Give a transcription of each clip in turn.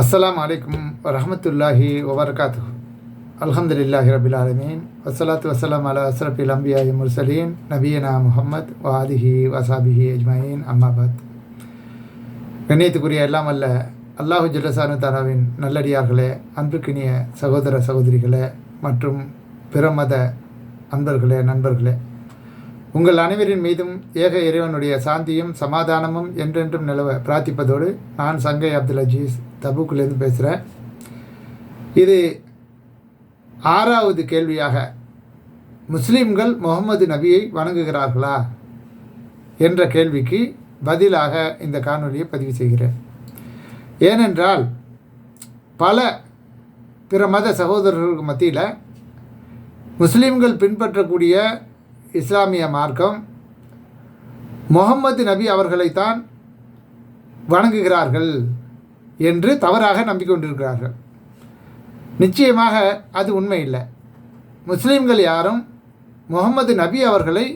அஸ்லாம் அலைக்கும் வரஹமத்துல்லாஹி வபரகாத்து அல்ஹம்துலில்லாஹி ரபில் ஆலமீன். வசலாத்து வசலாம் அலா அஸ்ரஃபில் அம்பியாய் முர்சலீன். நபியனா முஹம்மத் வாதிஹி வசாபிஹி அஜ்மாயின். அம்மாபாத் கண்ணியத்துக்குரிய எல்லாம் அல்ல அல்லாஹு ஜல்லசானு தாலாவின் நல்லடியார்களே அன்புக்கினிய சகோதர சகோதரிகளே மற்றும் பிற மத அன்பர்களே நண்பர்களே. உங்கள் அனைவரின் மீதும் ஏக இறைவனுடைய சாந்தியும் சமாதானமும் என்றென்றும் நிலவ பிரார்த்திப்பதோடு நான் சங்கை அப்துல் அஜீஸ் தபுக்குலேருந்து பேசுகிறேன் இது ஆறாவது கேள்வியாக முஸ்லீம்கள் முகமது நபியை வணங்குகிறார்களா? என்ற கேள்விக்கு பதிலாக இந்த காணொலியை பதிவு செய்கிறேன். ஏனென்றால் பல பிற மத சகோதரர்களுக்கு மத்தியில் முஸ்லீம்கள் பின்பற்றக்கூடிய இஸ்லாமிய மார்க்கம். முகம்மது நபி அவர்களைத்தான் வணங்குகிறார்கள் என்று தவறாக நம்பிக்கொண்டிருக்கிறார்கள். நிச்சயமாக அது உண்மை இல்லை முஸ்லீம்கள் யாரும் முகமது நபி அவர்களை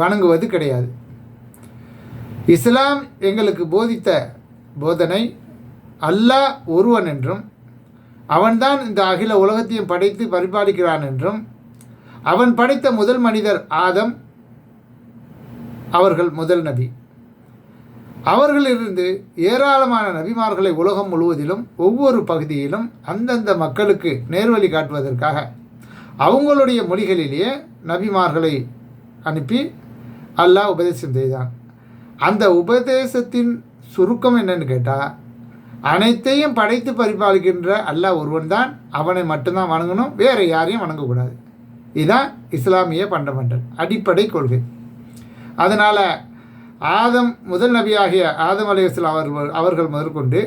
வணங்குவது கிடையாது. இஸ்லாம் எங்களுக்கு போதித்த போதனை அல்லாஹ் ஒருவன் என்றும் அவன்தான் இந்த அகில உலகத்தையும் படைத்து பரிபாலிக்கிறான் என்றும் அவன் படைத்த முதல் மனிதர் ஆதம் அவர்கள் முதல் நபி. அவர்களிலிருந்து ஏராளமான நபிமார்களை உலகம் முழுவதிலும் ஒவ்வொரு பகுதியிலும் அந்தந்த மக்களுக்கு நேர்வழி காட்டுவதற்காக அவங்களுடைய மொழிகளிலேயே நபிமார்களை அனுப்பி அல்லாஹ் உபதேசம் செய்தான். அந்த உபதேசத்தின் சுருக்கம் என்னன்னு கேட்டால் அனைத்தையும் படைத்து பரிபாலிக்கின்ற அல்லாஹ் ஒருவன் தான் அவனை மட்டும்தான் வணங்கணும் வேறு யாரையும் வணங்கக்கூடாது. இதுதான் இஸ்லாமிய பண்டமெண்டல் அடிப்படை கொள்கை. அதனால் ஆதம் முதல் நபியாகிய ஆதம் அலையாஸ்லாம் அவர்கள் அவர்கள் முதற்கொண்டு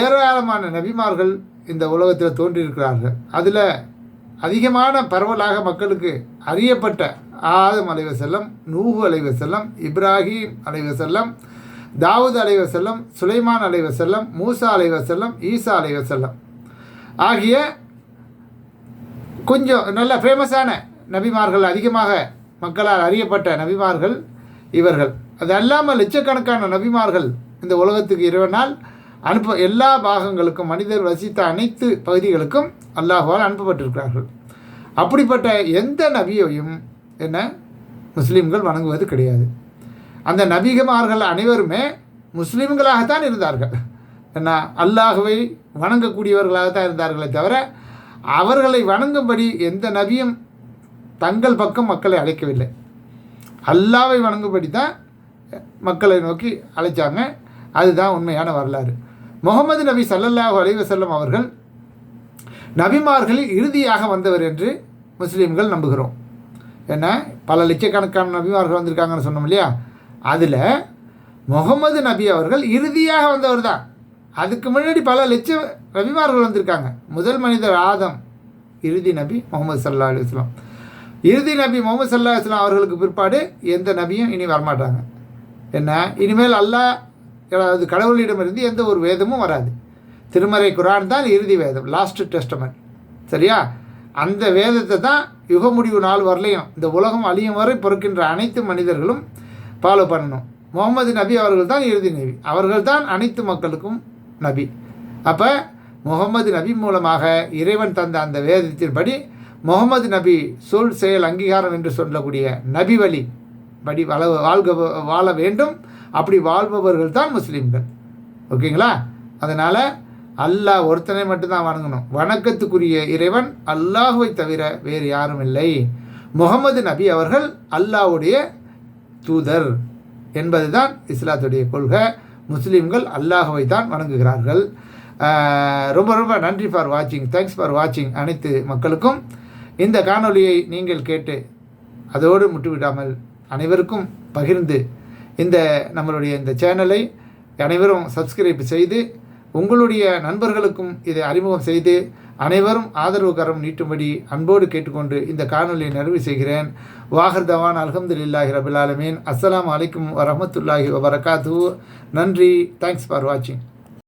ஏராளமான நபிமார்கள் இந்த உலகத்தில் தோன்றியிருக்கிறார்கள். அதில் அதிகமான பரவலாக மக்களுக்கு அறியப்பட்ட ஆதம் அலைவசல்லம் நூஹு அலைவசல்லம் இப்ராஹிம் அலைவசல்லம் தாவூத் அலைவசல்லம் சுலைமான் அலைவசல்லம் மூசா அலைவசல்லம் ஈசா அலைவசல்லம் ஆகிய கொஞ்சம் நல்ல ஃபேமஸான நபிமார்கள் அதிகமாக மக்களால் அறியப்பட்ட நபிமார்கள் இவர்கள். அது அல்லாமல் லட்சக்கணக்கான நபிமார்கள் இந்த உலகத்துக்கு இறைவனால் அனுப்ப எல்லா பாகங்களுக்கும் மனிதர் வசித்த அனைத்து பகுதிகளுக்கும் அல்லாஹால் அனுப்பப்பட்டிருக்கிறார்கள். அப்படிப்பட்ட எந்த நபியையும் என்ன முஸ்லீம்கள் வணங்குவது கிடையாது. அந்த நபிகமார்கள் அனைவருமே முஸ்லீம்களாகத்தான் இருந்தார்கள். என்ன அல்லாஹுவை வணங்கக்கூடியவர்களாகத்தான் இருந்தார்களே தவிர அவர்களை வணங்கும்படி எந்த நபியும் தங்கள் பக்கம் மக்களை அழைக்கவில்லை. அல்லாவை வணங்கும்படி தான் மக்களை நோக்கி அழைச்சாங்க. அதுதான் உண்மையான வரலாறு. முகமது நபி சல்லல்லாஹு அலைவசல்லம் அவர்கள் நபிமார்களில் இறுதியாக வந்தவர் என்று முஸ்லீம்கள் நம்புகிறோம். ஏன்னா பல லட்சக்கணக்கான நபிமார்கள் வந்திருக்காங்கன்னு சொன்னோம் இல்லையா? அதில் முகமது நபி அவர்கள் இறுதியாக வந்தவர் தான். அதுக்கு முன்னாடி பல லட்சம் ரவிமார்கள் வந்திருக்காங்க. முதல் மனிதர் ஆதம் இறுதி நபி முகமது சல்லா அலுவலாம் இறுதி நபி முகமது சல்லா இஸ்லாம் அவர்களுக்கு பிற்பாடு எந்த நபியும் இனி வரமாட்டாங்க. என்ன? இனிமேல் அல்லாஹ் அதாவது கடவுளிடமிருந்து எந்த ஒரு வேதமும் வராது. திருமறை குரான் தான் இறுதி வேதம் லாஸ்ட் டெஸ்டமெண்ட் சரியா? அந்த வேதத்தை தான் யுக முடிவு நாள் வரலையும் இந்த உலகம் அழியும் வரை பொறுக்கின்ற அனைத்து மனிதர்களும் ஃபாலோ பண்ணணும். முகமது நபி அவர்கள் தான் இறுதி நபி. அவர்கள் தான் அனைத்து மக்களுக்கும் நபி. அப்போ முகமது நபி மூலமாக இறைவன் தந்த அந்த வேதத்தின்படி முகமது நபி சொல் செயல் அங்கீகாரம் என்று சொல்லக்கூடிய நபி வழி படி வள வாழ்க வாழ வேண்டும். அப்படி வாழ்பவர்கள் தான் முஸ்லீம்கள். ஓகேங்களா? அதனால் அல்லாஹ் ஒருத்தனை மட்டும்தான் வணங்கணும். வணக்கத்துக்குரிய இறைவன் அல்லாஹுவை தவிர வேறு யாரும் இல்லை. முகமது நபி அவர்கள் அல்லாஹுடைய தூதர் என்பது தான் இஸ்லாத்துடைய கொள்கை. முஸ்லீம்கள் அல்லாஹுவை தான் வணங்குகிறார்கள். ரொம்ப ரொம்ப நன்றி ஃபார் வாட்சிங் தேங்க்ஸ் ஃபார் வாட்சிங் அனைத்து மக்களுக்கும். இந்த காணொலியை நீங்கள் கேட்டு அதோடு முட்டுவிடாமல் அனைவருக்கும் பகிர்ந்து இந்த நம்மளுடைய இந்த சேனலை அனைவரும் சப்ஸ்கிரைப் செய்து உங்களுடைய நண்பர்களுக்கும் இதை அறிமுகம் செய்து அனைவரும் ஆதரவு கரம் நீட்டும்படி அன்போடு கேட்டுக்கொண்டு இந்த காணொலியை நிறைவு செய்கிறேன். வாகர் தவான் அலமதுல்லாஹி ரபுல் ஆலமீன். அஸ்லாம் வலைக்கம் வரமத்துல்லாஹி வபரகாத்து நன்றி. தேங்க்ஸ் ஃபார் வாட்சிங்